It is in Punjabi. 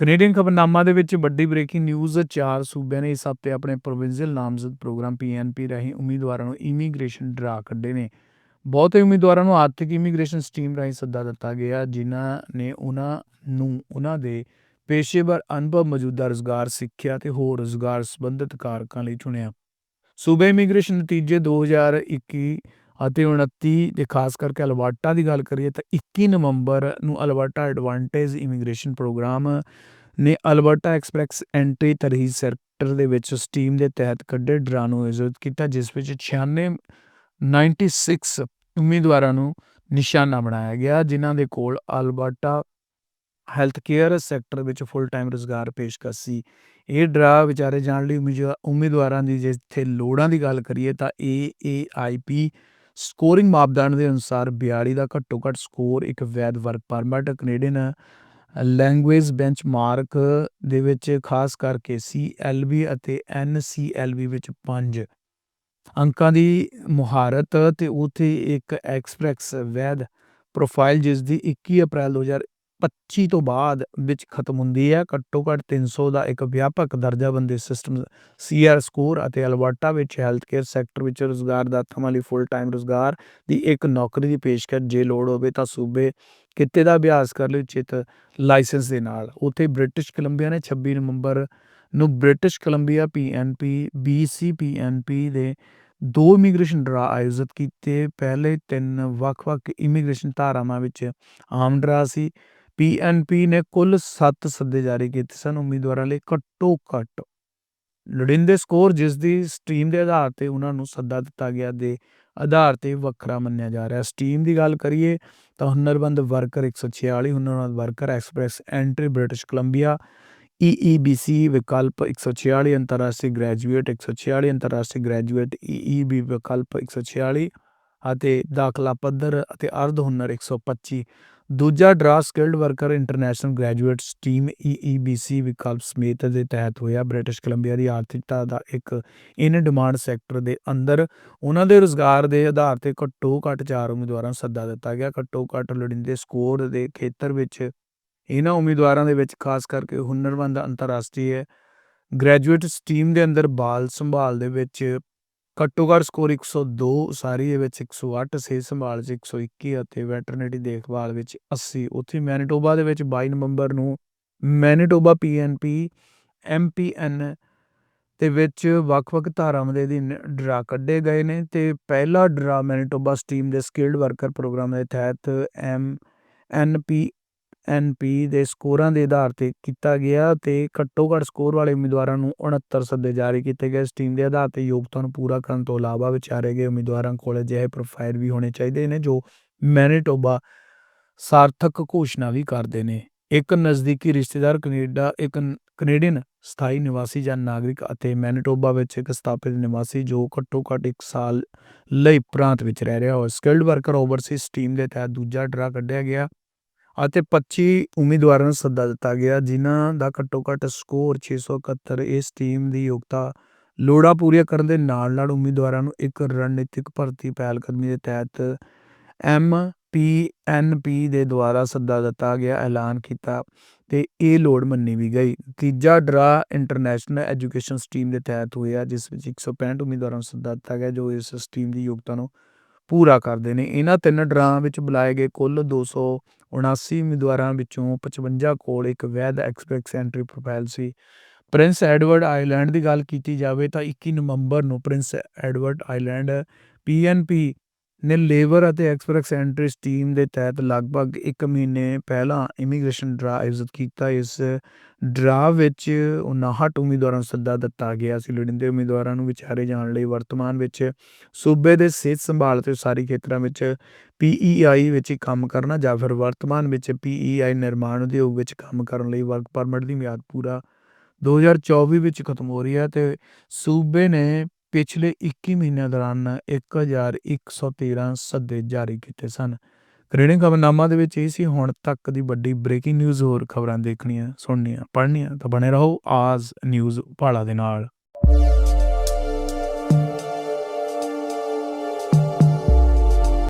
ਕੈਨੇਡੀਅਨ ਖਬਰਨਾਮਾ ਦੇ ਵਿੱਚ ਵੱਡੀ ਬ੍ਰੇਕਿੰਗ ਨਿਊਜ਼, ਚਾਰ ਸੂਬਿਆਂ ਨੇ ਇਸ ਹਫ਼ਤੇ ਆਪਣੇ ਪ੍ਰੋਵਿੰਸ਼ੀਅਲ ਨਾਮਜ਼ਦ ਪ੍ਰੋਗਰਾਮ ਪੀਐਨਪੀ ਰਾਹੀਂ ਉਮੀਦਵਾਰਾਂ ਨੂੰ ਇਮੀਗ੍ਰੇਸ਼ਨ ਡਰਾ ਕੱਢੇ ਨੇ। ਬਹੁਤੇ ਉਮੀਦਵਾਰਾਂ ਨੂੰ ਆਰਥਿਕ ਇਮੀਗ੍ਰੇਸ਼ਨ ਸਟੀਮ ਰਾਹੀਂ ਸੱਦਾ ਦਿੱਤਾ ਗਿਆ, ਜਿਨ੍ਹਾਂ ਨੇ ਉਹਨਾਂ ਨੂੰ ਉਹਨਾਂ ਦੇ ਪੇਸ਼ੇਵਰ ਅਨੁਭਵ, ਮੌਜੂਦਾ ਰੁਜ਼ਗਾਰ, ਸਿੱਖਿਆ ਤੇ ਹੋਰ ਰੁਜ਼ਗਾਰ ਸੰਬੰਧਿਤ ਕਾਰਕਾਂ ਲਈ ਚੁਣਿਆ। ਸੂਬੇ ਇਮੀਗ੍ਰੇਸ਼ਨ ਨਤੀਜੇ 2021 ਅਤੇ 29 ਦੇ ਖਾਸ ਕਰਕੇ ਅਲਬਰਟਾ ਦੀ ਗੱਲ ਕਰੀਏ ਤਾਂ 21 ਨਵੰਬਰ ਨੂੰ ਅਲਬਰਟਾ ਐਡਵਾਂਟੇਜ ਇਮੀਗ੍ਰੇਸ਼ਨ ਪ੍ਰੋਗਰਾਮ ਨੇ ਅਲਬਰਟਾ ਐਕਸਪ੍ਰੈਸ ਐਂਟਰੀ ਤਰਹੀਦ ਸੈਕਟਰ ਦੇ ਵਿੱਚ ਸਟੀਮ ਦੇ ਤਹਿਤ ਕੱਢੇ ਡਰਾ ਨੂੰ ਆਯੋਜਿਤ ਕੀਤਾ, ਜਿਸ ਵਿੱਚ 96 96 ਉਮੀਦਵਾਰਾਂ ਨੂੰ ਨਿਸ਼ਾਨਾ ਬਣਾਇਆ ਗਿਆ, ਜਿਨ੍ਹਾਂ ਦੇ ਕੋਲ ਅਲਬਰਟਾ ਹੈਲਥ ਕੇਅਰ ਸੈਕਟਰ ਵਿੱਚ ਫੁੱਲ ਟਾਈਮ ਰੁਜ਼ਗਾਰ ਪੇਸ਼ਕਸ਼ ਸੀ। ਇਹ ਡਰਾ ਵਿਚਾਰੇ ਜਾਣ ਲਈ ਉਮੀਦਵਾ- ਉਮੀਦਵਾਰਾਂ ਦੀ ਜਿੱਥੇ ਲੋੜਾਂ ਦੀ ਗੱਲ ਕਰੀਏ ਤਾਂ AAIP ਸਕੋਰਿੰਗ ਮਾਪਦੰਡ ਦੇ ਅਨੁਸਾਰ 42 ਦਾ ਘੱਟੋ ਘੱਟ ਸਕੋਰ ਇੱਕ ਵੈਧ work permit Canadian language benchmark ਦੇ ਵਿੱਚ ਖਾਸ ਕਰਕੇ CLB ਅਤੇ NCLB ਵਿੱਚ 5 ਅੰਕਾਂ ਦੀ ਮੁਹਾਰਤ ਤੇ ਉਥੇ ਇੱਕ ਐਕਸਪ੍ਰੈਸ ਵੈਦ ਪ੍ਰੋਫਾਈਲ ਜਿਸ ਦੀ 21 ਅਪ੍ਰੈਲ 2025 ਤੋਂ ਬਾਅਦ ਵਿੱਚ ਖਤਮ ਹੁੰਦੀ ਹੈ। ਘੱਟੋ ਘੱਟ 300 ਦਾ ਇੱਕ ਵਿਆਪਕ ਦਰਜਾਬੰਦੀ ਸਿਸਟਮ ਸੀਆਰ ਸਕੋਰ ਅਤੇ ਅਲਬਰਟਾ ਵਿੱਚ ਹੈਲਥ ਕੇਅਰ ਸੈਕਟਰ ਵਿੱਚ ਰੁਜ਼ਗਾਰ ਦਾਤਾਵਾਂ ਲਈ ਫੁੱਲ ਟਾਈਮ ਰੁਜ਼ਗਾਰ ਦੀ ਇੱਕ ਨੌਕਰੀ ਦੀ ਪੇਸ਼ਕਸ਼ ਜੇ ਲੋੜ ਹੋਵੇ ਤਾਂ ਸੂਬੇ ਕਿੱਤੇ ਦਾ ਅਭਿਆਸ ਕਰ ਲਈ ਉਚਿਤ ਲਾਇਸੈਂਸ ਦੇ ਨਾਲ। ਉੱਥੇ ਬ੍ਰਿਟਿਸ਼ ਕੋਲੰਬੀਆ ਨੇ 26 ਨਵੰਬਰ ਨੂੰ ਬ੍ਰਿਟਿਸ਼ ਕੋਲੰਬੀਆ ਪੀਐਨਪੀ ਬੀਸੀਪੀਐਨਪੀ ਦੇ ਦੋ ਇਮੀਗ੍ਰੇਸ਼ਨ ਡਰਾ ਆਯੋਜਿਤ ਕੀਤੇ। ਪਹਿਲੇ ਤਿੰਨ ਵੱਖ-ਵੱਖ ਇਮੀਗ੍ਰੇਸ਼ਨ ਧਾਰਾਵਾਂ ਵਿੱਚ ਆਮ ਡਰਾ ਸੀ। ਪੀਐਨਪੀ ਨੇ ਕੁੱਲ 7 ਸੱਦੇ ਜਾਰੀ ਕੀਤੇ ਸਨ, ਉਮੀਦਵਾਰਾਂ ਲਈ ਘੱਟੋ ਘੱਟ। ਲੋੜੀਂਦੇ ਸਕੋਰ ਜਿਸ ਦੀ ਸਟ੍ਰੀਮ ਦੇ ਆਧਾਰ ਤੇ ਉਹਨਾਂ ਨੂੰ ਸੱਦਾ ਦਿੱਤਾ ਗਿਆ ਦੇ ਆਧਾਰ ਤੇ ਵੱਖਰਾ ਮੰਨਿਆ ਜਾ ਰਿਹਾ। ਸਟ੍ਰੀਮ ਦੀ ਗੱਲ ਕਰੀਏ ਤਾਂ ਹੁਨਰਬੰਦ ਵਰਕਰ 146 ਹੁਨਰਮੰਦ worker express entry, British Columbia EEBC ਵਿਕਲਪ 146 ਅੰਤਰਰਾਸ਼ਟਰੀ ਗ੍ਰੈਜੂਏਟ 146 ਅੰਤਰਰਾਸ਼ਟਰੀ ਗ੍ਰੈਜੂਏਟ EEB ਵਿਕਲਪ 146 ਅਤੇ ਦਾਖਲਾ ਪੱਧਰ ਅਤੇ ਅਰਧ ਹੁਨਰ 125 ਦੂਜਾ draw skilled worker international graduate stream EEBC ਵਿਕਲਪ ਸਮੇਤ ਦੇ ਤਹਿਤ ਹੋਇਆ। ਬ੍ਰਿਟਿਸ਼ ਕੋਲੰਬੀਆ ਦੀ ਆਰਥਿਕਤਾ ਦਾ ਇੱਕ ਇਨ ਡਿਮਾਂਡ ਸੈਕਟਰ ਦੇ ਅੰਦਰ ਉਹਨਾਂ ਦੇ ਰੁਜ਼ਗਾਰ ਦੇ ਆਧਾਰ ਤੇ ਘੱਟੋ ਘੱਟ ਚਾਰ ਉਮੀਦਵਾਰਾਂ ਸੱਦਾ ਦਿੱਤਾ ਗਿਆ। ਘੱਟੋ ਘੱਟ ਲੋੜੀਂਦੇ ਸਕੋਰ ਦੇ ਖੇਤਰ ਵਿੱਚ ਇਹਨਾਂ ਉਮੀਦਵਾਰਾਂ ਦੇ ਵਿੱਚ ਖਾਸ ਕਰਕੇ ਹੁਨਰਮੰਦ ਅੰਤਰਰਾਸ਼ਟਰੀ ਹੈ। ਗ੍ਰੈਜੂਏਟ ਸਟੀਮ ਦੇ ਅੰਦਰ ਬਾਲ ਸੰਭਾਲ ਦੇ ਵਿੱਚ ਘੱਟੋ ਘੱਟ ਸਕੋਰ 102 ਸਾਰੀ ਦੇ ਵਿੱਚ 108 ਸਿਹਤ ਸੰਭਾਲ 'ਚ 121 ਅਤੇ ਵੈਟਰਨਰੀ ਦੇਖਭਾਲ ਵਿੱਚ 80 ਉੱਥੇ ਮੈਨੀਟੋਬਾ ਦੇ ਵਿੱਚ 22 ਨਵੰਬਰ ਨੂੰ ਮੈਨੀਟੋਬਾ ਪੀਐਨਪੀ ਐਮਪੀਐਨ ਦੇ ਵਿੱਚ ਵੱਖ-ਵੱਖ ਧਾਰਾਵਾਂ ਦੇ ਅਧੀਨ ਡਰਾ ਕੱਢੇ ਗਏ ਨੇ ਤੇ ਪਹਿਲਾ ਡਰਾ ਮੈਨੀਟੋਬਾ ਸਟੀਮ ਦੇ ਸਕਿਲਡ ਵਰਕਰ ਪ੍ਰੋਗਰਾਮ ਦੇ ਤਹਿਤ ਐਮ ਐਨਪੀ ਐਨਪੀ ਦੇ ਸਕੋਰਾਂ ਦੇ ਆਧਾਰ ਤੇ ਕੀਤਾ ਗਿਆ ਤੇ ਘੱਟੋ ਘੱਟ ਸਕੋਰ ਵਾਲੇ ਉਮੀਦਵਾਰਾਂ ਨੂੰ 69 ਸੱਦੇ ਜਾਰੀ ਕੀਤੇ ਗਏ। ਸਟੀਮ ਦੇ ਆਧਾਰ ਤੇ ਯੋਗਤਾ ਨੂੰ ਪੂਰਾ ਕਰਨ ਤੋਂ ਇਲਾਵਾ ਵਿਚਾਰੇ ਗਏ ਉਮੀਦਵਾਰਾਂ ਕੋਲ ਅਜਿਹੇ ਪ੍ਰੋਫਾਈਲ ਵੀ ਹੋਣੇ ਚਾਹੀਦੇ ਨੇ ਜੋ ਮੈਨੀਟੋਬਾ ਸਾਰਥਕ ਘੋਸ਼ਣਾ ਵੀ ਕਰਦੇ ਨੇ। ਇੱਕ ਨਜ਼ਦੀਕੀ ਰਿਸ਼ਤੇਦਾਰ ਕੈਨੇਡਾ, ਇੱਕ ਕੈਨੇਡੀਅਨ ਸਥਾਈ ਨਿਵਾਸੀ ਜਾਂ ਨਾਗਰਿਕ ਅਤੇ ਮੈਨੀਟੋਬਾ ਵਿੱਚ ਇੱਕ ਸਥਾਪਿਤ ਨਿਵਾਸੀ ਜੋ ਘੱਟੋ ਘੱਟ 1 ਸਾਲ ਲਈ ਪ੍ਰਾਂਤ ਵਿੱਚ ਰਹਿ ਰਿਹਾ ਹੋਵੇ ਸਕਿਲਡ ਵਰਕਰ ਓਵਰਸੀਜ਼ ਸਟੀਮ ਦੇ ਤਹਿਤ ਦੂਜਾ ਡਰਾ ਕੱਢਿਆ ਗਿਆ। ਅਤੇ 25 ਉਮੀਦਵਾਰਾਂ ਨੂੰ ਸੱਦਾ ਦਿੱਤਾ ਗਿਆ, ਜਿਨ੍ਹਾਂ ਦਾ ਘੱਟੋ ਘੱਟ ਸਕੋਰ 671 ਇਸ ਟੀਮ ਦੀ ਯੋਗਤਾ ਲੋੜਾਂ ਪੂਰੀਆਂ ਕਰਨ ਦੇ ਨਾਲ ਨਾਲ ਉਮੀਦਵਾਰਾਂ ਨੂੰ ਇੱਕ ਰਣਨੀਤਿਕ ਭਰਤੀ ਪਹਿਲਕਦਮੀ ਦੇ ਤਹਿਤ ਐਮ ਪੀਐਨਪੀ ਦੇ ਦੁਆਰਾ ਸੱਦਾ ਦਿੱਤਾ ਗਿਆ, ਐਲਾਨ ਕੀਤਾ ਤੇ ਇਹ ਲੋੜ ਮੰਨੀ ਵੀ ਗਈ। ਤੀਜਾ ਡਰਾ ਇੰਟਰਨੈਸ਼ਨਲ ਐਜੂਕੇਸ਼ਨ ਸਟ੍ਰੀਮ ਦੇ ਤਹਿਤ ਹੋਇਆ, ਜਿਸ ਵਿੱਚ 165 ਉਮੀਦਵਾਰਾਂ ਨੂੰ ਸੱਦਾ ਦਿੱਤਾ ਗਿਆ, ਜੋ ਇਸ ਸਟ੍ਰੀਮ ਦੀ ਯੋਗਤਾ ਨੂੰ ਪੂਰਾ ਕਰਦੇ ਨੇ। ਇਹਨਾਂ ਤਿੰਨ ਡਰਾਂ ਵਿੱਚ ਬੁਲਾਏ ਗਏ ਕੁੱਲ 279 ਉਮੀਦਵਾਰਾਂ ਵਿੱਚੋਂ 55 ਕੋਲ ਇੱਕ ਵੈਧ ਐਕਸਪ੍ਰੈਸ ਐਂਟਰੀ ਪ੍ਰੋਫਾਈਲ ਸੀ। ਪ੍ਰਿੰਸ ਐਡਵਰਡ ਆਈਲੈਂਡ ਦੀ ਗੱਲ ਕੀਤੀ ਜਾਵੇ ਤਾਂ 21 ਨਵੰਬਰ ਨੂੰ ਪ੍ਰਿੰਸ ਐਡਵਰਡ ਆਈਲੈਂਡ ਪੀਐਨਪੀ ਨੇ ਲੇਬਰ ਅਤੇ ਐਕਸਪ੍ਰੈਸ ਐਂਟਰੀ ਟੀਮ ਦੇ ਤਹਿਤ ਲਗਭਗ 1 ਮਹੀਨੇ ਪਹਿਲਾਂ ਇਮੀਗ੍ਰੇਸ਼ਨ ਡਰਾ ਆਯੋਜਿਤ ਕੀਤਾ। ਇਸ ਡਰਾ ਵਿੱਚ 59 ਉਮੀਦਵਾਰਾਂ ਨੂੰ ਸੱਦਾ ਦਿੱਤਾ ਗਿਆ ਸੀ। ਲੋੜੀਂਦੇ ਉਮੀਦਵਾਰਾਂ ਨੂੰ ਵਿਚਾਰੇ ਜਾਣ ਲਈ ਵਰਤਮਾਨ ਵਿੱਚ ਸੂਬੇ ਦੇ ਸਿਹਤ ਸੰਭਾਲ ਤੇ ਸਾਰੀ ਖੇਤਰਾਂ ਵਿੱਚ ਪੀਈਆਈ ਵਿੱਚ ਕੰਮ ਕਰਨਾ ਜਾਂ ਫਿਰ ਵਰਤਮਾਨ ਵਿੱਚ ਪੀਈਆਈ ਨਿਰਮਾਣ ਉਦਯੋਗ ਵਿੱਚ ਕੰਮ ਕਰਨ ਲਈ ਵਰਕ ਪਰਮਿਟ ਦੀ ਮਿਆਦ ਪੂਰਾ 2024 ਵਿੱਚ ਖਤਮ ਹੋ ਰਹੀ ਹੈ ਤੇ ਸੂਬੇ ਨੇ ਪਿਛਲੇ 21 ਮਹੀਨਿਆਂ ਦੌਰਾਨ 1113 ਸੱਦੇ ਜਾਰੀ ਕੀਤੇ ਸਨ। ਕੈਨੇਡੀਅਨ ਖਬਰਨਾਮਾ ਦੇ ਵਿੱਚ ਇਹ ਸੀ, ਹੁਣ ਤੱਕ ਦੀ ਵੱਡੀ ਬ੍ਰੇਕਿੰਗ ਨਿਊਜ਼ ਹੋਰ ਖਬਰਾਂ ਦੇਖਣੀਆਂ, ਸੁਣਨੀਆਂ, ਪੜ੍ਹਨੀਆਂ, ਤਾਂ ਬਣੇ ਰਹੋ ਆਜ਼ ਨਿਊਜ਼ ਭਾਲਾ ਦੇ ਨਾਲ।